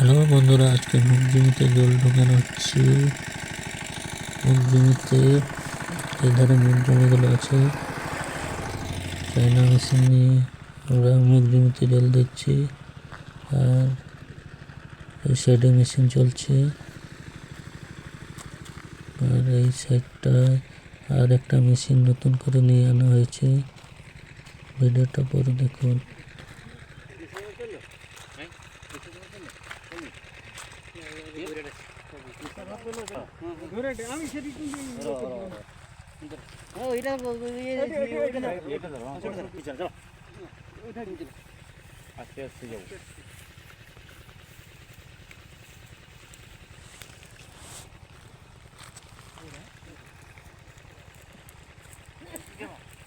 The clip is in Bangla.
হ্যালো বন্ধুরা, আজকে মুখ জমিতে জল ঢোকানো হচ্ছে। মুখ জমিতে এধারে মুখ জমিগুলো আছে। চাইনা মেশিন নিয়ে ওরা মুখ জমিতে জল দিচ্ছে। আর এই সাইডে মেশিন চলছে। আর এই সাইডটায় আর একটা মেশিন নতুন করে নিয়ে আনা হয়েছে। ভিডিওটা পরে দেখুন। Come on.